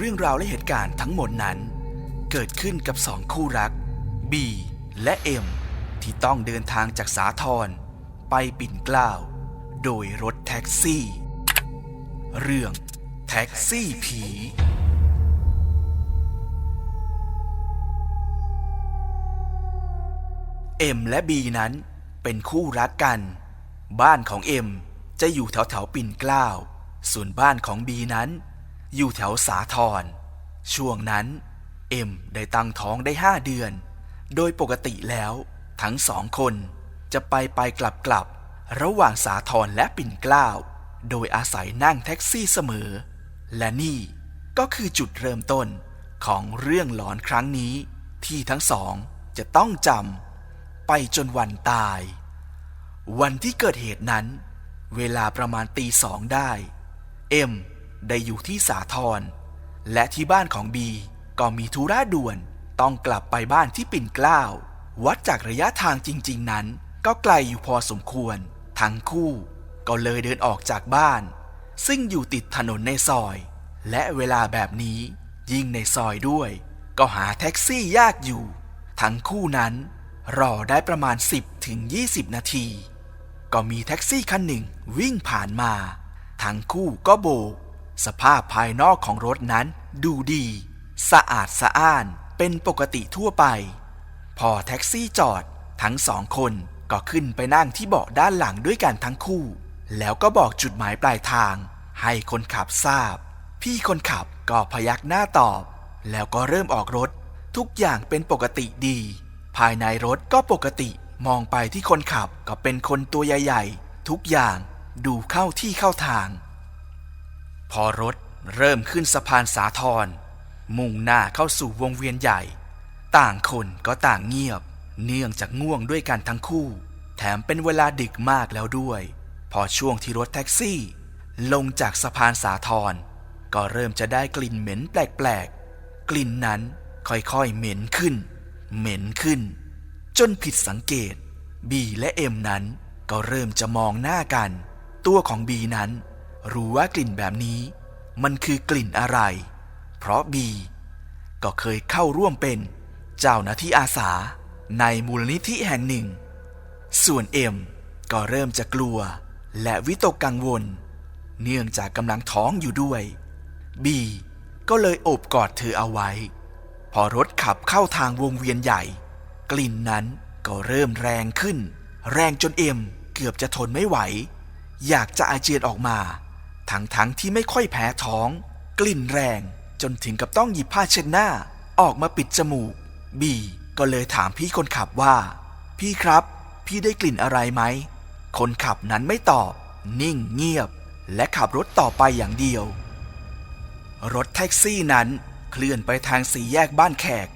เรื่องราวและเหตุการณ์ทั้งหมดนั้น เกิดขึ้นกับสองคู่รักบีและเอ็มที่ต้องเดินทางจากสาทรไปปิ่นเกล้าโดยรถแท็กซี่ เรื่องแท็กซี่ผีเอ็มและบีนั้นเป็นคู่รักกัน บ้านของเอ็มจะอยู่แถวแถวปิ่นเกล้า ส่วนบ้านของบีนั้น อยู่แถวสาทรช่วงนั้น เอ็มได้ตั้งท้องได้ห้าเดือน โดยปกติแล้ว ทั้งสองคนจะไปไปกลับกลับ ระหว่างสาทรและปิ่นเกล้า โดยอาศัยนั่งแท็กซี่เสมอ และนี่ก็คือจุดเริ่มต้นของเรื่องหลอนครั้งนี้ ที่ทั้งสองจะต้องจำไปจนวันตาย วันที่เกิดเหตุนั้น เวลาประมาณตีสองได้ เอ็ม ได้อยู่ที่สาทรและที่บ้านของบีก็มีธุระด่วนต้องกลับไปบ้านที่ปิ่นเกล้าวัดจากระยะทางจริง ๆ นั้น ก็ไกลอยู่พอสมควร ทั้งคู่ก็เลยเดินออกจากบ้าน ซึ่งอยู่ติดถนนในซอย และเวลาแบบนี้ยิ่งในซอยด้วย ก็หาแท็กซี่ยากอยู่ ทั้งคู่นั้น รอได้ประมาณ 10ถึง20 นาที ก็มีแท็กซี่คันหนึ่งวิ่งผ่านมา ทั้งคู่ก็โบก สภาพภายนอกของรถนั้นดูดี สะอาดสะอ้านเป็นปกติทั่วไป พอแท็กซี่จอดทั้งสองคนก็ขึ้นไปนั่งที่เบาะด้านหลังด้วยกันทั้งคู่ แล้วก็บอกจุดหมายปลายทาง ให้คนขับทราบ พี่คนขับก็พยักหน้าตอบ แล้วก็เริ่มออกรถ ทุกอย่างเป็นปกติดี ภายในรถก็ปกติมองไปที่คนขับก็เป็นคนตัวใหญ่ ๆ ทุกอย่างดูเข้าที่เข้าทาง พอรถเริ่มขึ้นสะพานสาทรมุ่งหน้าเข้าสู่วงเวียนใหญ่ ต่างคนก็ต่างเงียบ เนื่องจากง่วงด้วยกันทั้งคู่ แถมเป็นเวลาดึกมากแล้วด้วย พอช่วงที่รถแท็กซี่ ลงจากสะพานสาทรก็เริ่มจะได้กลิ่นเหม็นแปลกๆ กลิ่นนั้นค่อยๆเหม็นขึ้น เหม็นขึ้น จนผิดสังเกต บีและเอ็มนั้นก็เริ่มจะมองหน้ากัน ตัวของบีนั้น รู้ว่ากลิ่นแบบนี้มันคือกลิ่นอะไร เพราะบีก็เคยเข้าร่วมเป็นเจ้าหน้าที่อาสาในมูลนิธิแห่งหนึ่ง ส่วนเอ็มก็เริ่มจะกลัวและวิตกกังวล เนื่องจากกำลังท้องอยู่ด้วย บีก็เลยโอบกอดเธอเอาไว้ พอรถขับเข้าทางวงเวียนใหญ่ กลิ่นนั้นก็เริ่มแรงขึ้น แรงจนเอ็มเกือบจะทนไม่ไหว อยากจะอาเจียนออกมา ทั้งๆทที่ไม่ค่อยแพ้ท้อง กลิ่นแรงจนถึงกับต้องหยิบผ้าเช็ดหน้า ออกมาปิดจมูก บีก็เลยถามพี่คนขับว่า พี่ครับ พี่ได้กลิ่นอะไรไหม คนขับนั้นไม่ตอบ นิ่งเงียบ และขับรถต่อไปอย่างเดียว รถแท็กซี่นั้นเคลื่อนไปทางสี่แยกบ้านแขก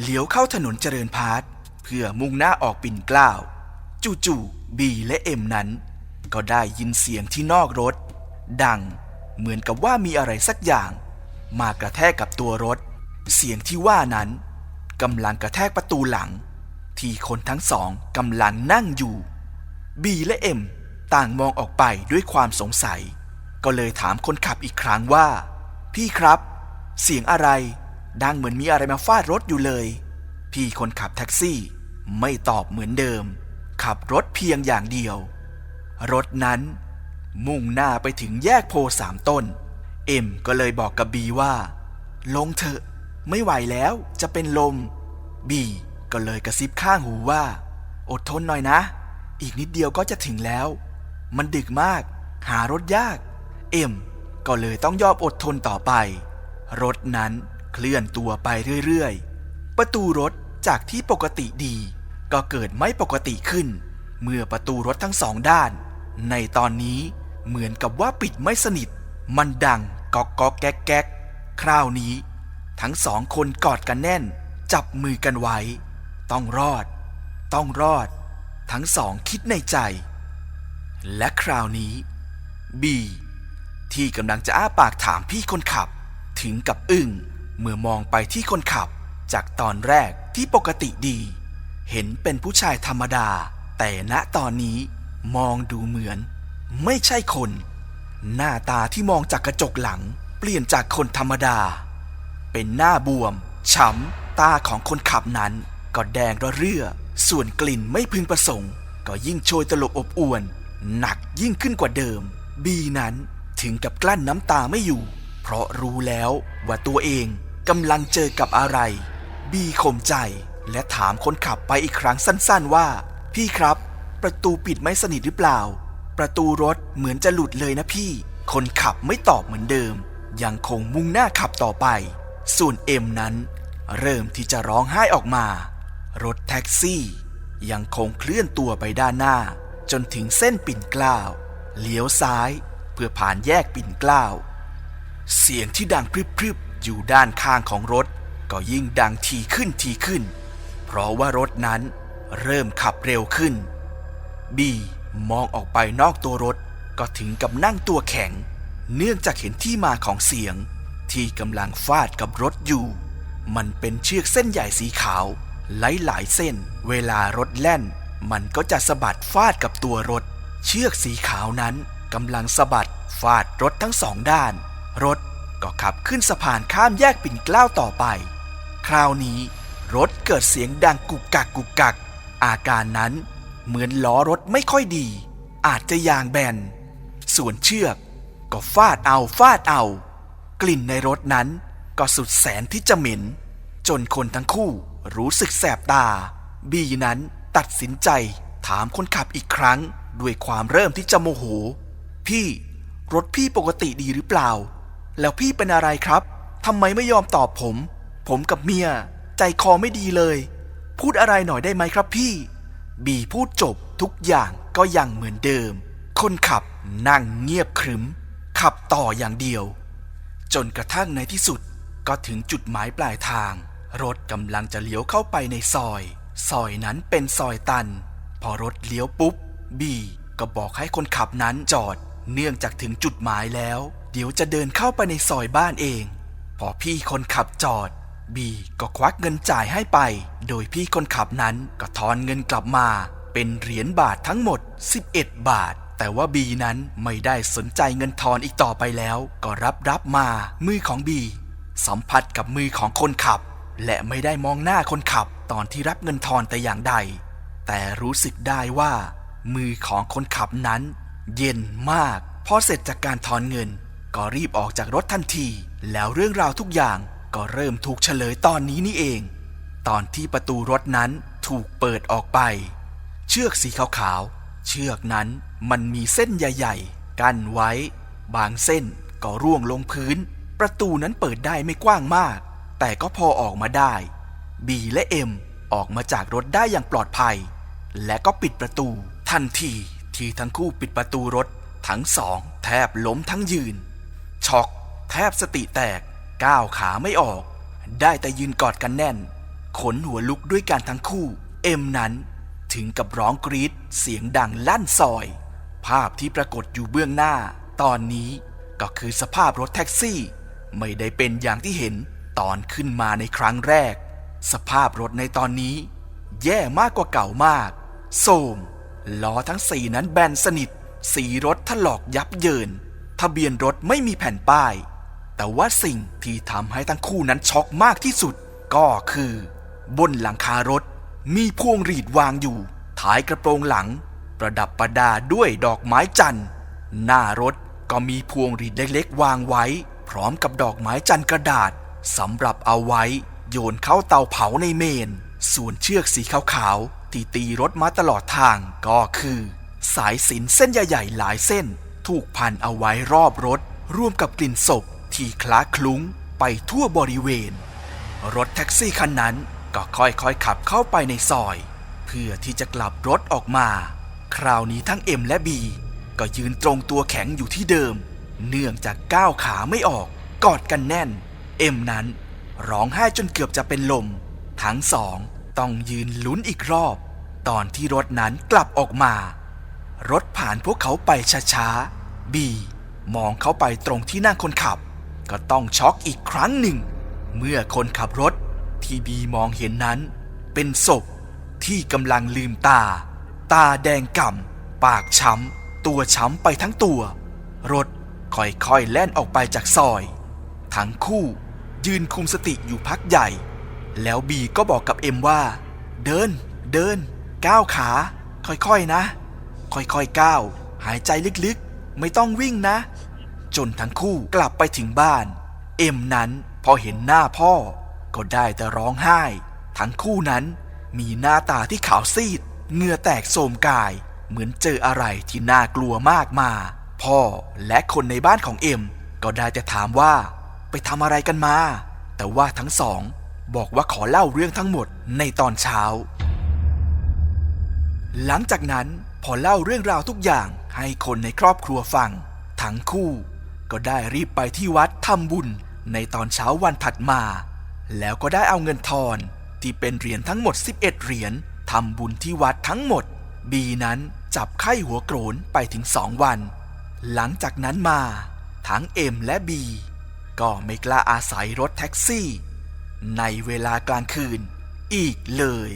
เลี้ยวเข้าถนนเจริญพาร์ทเพื่อมุ่งหน้าออกปิ่นเกล้า จู่ๆบีและเอ็มนั้น ก็ได้ยินเสียงที่นอกรถ ดังเหมือนกับว่ามีอะไรสักอย่าง มากระแทกกับตัวรถ เสียงที่ว่านั้นกำลังกระแทกประตูหลัง ที่คนทั้งสองกำลังนั่งอยู่ บีและเอ็มต่างมองออกไปด้วยความสงสัย ก็เลยถามคนขับอีกครั้งว่า พี่ครับ เสียงอะไร ดังเหมือนมีอะไรมาฟาดรถอยู่เลย พี่คนขับแท็กซี่ไม่ตอบเหมือนเดิม ขับรถเพียงอย่างเดียว รถนั้น มุ่งหน้าไปถึงแยกโพสามต้น เอ็มก็เลยบอกกับบีว่า ลงเถอะ ไม่ไหวแล้วจะเป็นลม บีก็เลยกระซิบข้างหูว่า อดทนหน่อยนะ อีกนิดเดียวก็จะถึงแล้ว มันดึกมาก หารถยาก เอ็มก็เลยต้องยอมอดทนต่อไป รถนั้นเคลื่อนตัวไปเรื่อยๆ ประตูรถจากที่ปกติดี ก็เกิดไม่ปกติขึ้น เมื่อประตูรถทั้งสองด้าน ในตอนนี้ เหมือนกับว่าปิดไม่สนิท มันดังก๊อกก๊อกแก๊กแก๊กคราวนี้ ทั้งสองคนกอดกันแน่น จับมือกันไว้ ต้องรอด ต้องรอด ทั้งสองคิดในใจ และคราวนี้บีที่กำลังจะอ้าปากถามพี่คนขับ ถึงกับอึ้งเมื่อมองไปที่คนขับ จากตอนแรกที่ปกติดี เห็นเป็นผู้ชายธรรมดา แต่ณตอนนี้มองดูเหมือน ไม่ใช่คน หน้าตาที่มองจากกระจกหลัง เปลี่ยนจากคนธรรมดา เป็นหน้าบวม ช้ำ ตาของคนขับนั้น ก็แดงระเรื่อ ส่วนกลิ่นไม่พึงประสงค์ ก็ยิ่งโชยตลบอบอวน หนักยิ่งขึ้นกว่าเดิม บีนั้นถึงกับกลั้นน้ำตาไม่อยู่ เพราะรู้แล้วว่าตัวเองกำลังเจอกับอะไร บีข่มใจและถามคนขับไปอีกครั้งสั้นๆว่า พี่ครับ ประตูปิดไม่สนิทหรือเปล่า ประตูรถเหมือนจะหลุดเลยนะพี่ คนขับไม่ตอบเหมือนเดิม ยังคงมุ่งหน้าขับต่อไป ส่วนเอ็มนั้น เริ่มที่จะร้องไห้ออกมา รถแท็กซี่ ยังคงเคลื่อนตัวไปด้านหน้า จนถึงเส้นปิ่นเกล้าเลี้ยวซ้ายเพื่อผ่านแยกปิ่นเกล้าเสียงที่ดังพรึบๆอยู่ด้านข้างของรถ ก็ยิ่งดังทีขึ้นทีขึ้น เพราะว่ารถนั้นเริ่มขับเร็วขึ้นบี มองออกไปนอกตัวรถก็ถึงกับนั่งตัวแข็ง เนื่องจากเห็นที่มาของเสียง ที่กำลังฟาดกับรถอยู่ มันเป็นเชือกเส้นใหญ่สีขาวหลายเส้น เวลารถแล่น มันก็จะสะบัดฟาดกับตัวรถ เชือกสีขาวนั้นกำลังสะบัดฟาดรถทั้งสองด้าน รถก็ขับขึ้นสะพานข้ามแยกปิ่นเกล้าต่อไป คราวนี้ รถเกิดเสียงดังกุกกักกุกกัก อาการนั้น เหมือนล้อรถไม่ค่อยดี อาจจะยางแบน ส่วนเชือกก็ฟาดเอาฟาดเอา กลิ่นในรถนั้นก็สุดแสนที่จะเหม็น จนคนทั้งคู่รู้สึกแสบตา บีนั้นตัดสินใจถามคนขับอีกครั้ง ด้วยความเริ่มที่จะโมโห พี่ รถพี่ปกติดีหรือเปล่า แล้วพี่เป็นอะไรครับทำไมไม่ยอมตอบผม ผมกับเมีย ใจคอไม่ดีเลย พูดอะไรหน่อยได้ไหมครับพี่ บีพูดจบทุกอย่างก็ยังเหมือนเดิม คนขับนั่งเงียบขรึม ขับต่ออย่างเดียว จนกระทั่งในที่สุดก็ถึงจุดหมายปลายทาง รถกำลังจะเลี้ยวเข้าไปในซอย ซอยนั้นเป็นซอยตัน พอรถเลี้ยวปุ๊บ บีก็บอกให้คนขับนั้นจอด เนื่องจากถึงจุดหมายแล้ว เดี๋ยวจะเดินเข้าไปในซอยบ้านเอง พอพี่คนขับจอด บีก็ควักเงินจ่ายให้ไป โดยพี่คนขับนั้นก็ทอนเงินกลับมา เป็นเหรียญบาททั้งหมด 11 บาท แต่ว่าบีนั้นไม่ได้สนใจเงินทอนอีกต่อไปแล้ว ก็รับรับมา มือของบีสัมผัสกับมือของคนขับ และไม่ได้มองหน้าคนขับตอนที่รับเงินทอนแต่อย่างใด แต่รู้สึกได้ว่า มือของคนขับนั้น เย็นมาก พอเสร็จจากการทอนเงิน ก็รีบออกจากรถทันที แล้วเรื่องราวทุกอย่าง ก็เริ่มถูกเฉลยตอนนี้นี่เอง ตอนที่ประตูรถนั้นถูกเปิดออกไป เชือกสีขาวๆ เชือกนั้นมันมีเส้นใหญ่ๆ กั้นไว้ บางเส้นก็ร่วงลงพื้น ประตูนั้นเปิดได้ไม่กว้างมาก แต่ก็พอออกมาได้ บีและเอ็มออกมาจากรถได้อย่างปลอดภัย และก็ปิดประตู ทันทีที่ทั้งคู่ปิดประตูรถ ทั้งสอง แทบล้มทั้งยืน ช็อก แทบสติแตก ก้าวขาไม่ออก ได้แต่ยืนกอดกันแน่น ขนหัวลุกด้วยกันทั้งคู่ เอ็มนั้น ถึงกับร้องกรีดเสียงดังลั่นซอย ภาพที่ปรากฏอยู่เบื้องหน้า ตอนนี้ก็คือสภาพรถแท็กซี่ ไม่ได้เป็นอย่างที่เห็นตอนขึ้นมาในครั้งแรก สภาพรถในตอนนี้ แย่มากกว่าเก่ามากโสมล้อทั้งสี่นั้นแบนสนิท สีรถถลอกยับเยิน ทะเบียนรถไม่มีแผ่นป้าย แต่ว่าสิ่งที่ทำให้ทั้งคู่นั้นช็อกมากที่สุด ก็คือ บนหลังคารถ มีพวงหรีดวางอยู่ ท้ายกระโปรงหลัง ประดับประดาด้วยดอกไม้จันทร์หน้ารถก็มีพวงหรีดเล็กๆ วางไว้ พร้อมกับดอกไม้จันทร์กระดาษสำหรับเอาไว้ โยนเข้าเตาเผาในเมน ส่วนเชือกสีขาวๆที่ตีรถมาตลอดทางก็คือ สายสินเส้นใหญ่ๆหลายเส้น ถูกพันเอาไว้รอบรถ ร่วมกับกลิ่นศพ ที่คล้าคลุ้งไปทั่วบริเวณ รถแท็กซี่คันนั้นก็ค่อยๆขับเข้าไปในซอย เพื่อที่จะกลับรถออกมา คราวนี้ทั้งเอ็มและบี ก็ยืนตรงตัวแข็งอยู่ที่เดิม เนื่องจากก้าวขาไม่ออก กอดกันแน่น เอ็มนั้นร้องไห้จนเกือบจะเป็นลม ทั้งสองต้องยืนลุ้นอีกรอบ ตอนที่รถนั้นกลับออกมา รถผ่านพวกเขาไปช้าๆบีมองเข้าไปตรงที่นั่งคนขับ ก็ต้องช็อกอีกครั้งหนึ่ง เมื่อคนขับรถที่บีมองเห็นนั้น เป็นศพที่กำลังลืมตา ตาแดงก่ำปากช้ำตัวช้ำไปทั้งตัว รถค่อยๆแล่นออกไปจากซอย ทั้งคู่ยืนคุมสติอยู่พักใหญ่ แล้วบีก็บอกกับเอ็มว่า เดิน เดิน ก้าวขา ค่อยๆนะ ค่อยๆก้าว หายใจลึกๆ ไม่ต้องวิ่งนะ จนทั้งคู่กลับไปถึงบ้าน เอ็มนั้นพอเห็นหน้าพ่อ ก็ได้แต่ร้องไห้ ทั้งคู่นั้นมีหน้าตาที่ขาวซีดเหงื่อแตกโสมกาย เหมือนเจออะไรที่น่ากลัวมากมา พ่อและคนในบ้านของเอ็ม ก็ได้แต่ถามว่า ไปทำอะไรกันมา แต่ว่าทั้งสอง บอกว่าขอเล่าเรื่องทั้งหมดในตอนเช้า หลังจากนั้นพอเล่าเรื่องราวทุกอย่างให้คนในครอบครัวฟัง ทั้งคู่ ก็ได้รีบไปที่วัดทำบุญในตอนเช้าวันถัดมา แล้วก็ได้เอาเงินทอนที่เป็นเหรียญทั้งหมด 11 เหรียญทำบุญที่วัดทั้งหมด บีนั้นจับไข้หัวโกรนไปถึงสองวัน หลังจากนั้นมา ทั้งเอ็มและบี ก็ไม่กล้าอาศัยรถแท็กซี่ ในเวลากลางคืนอีกเลย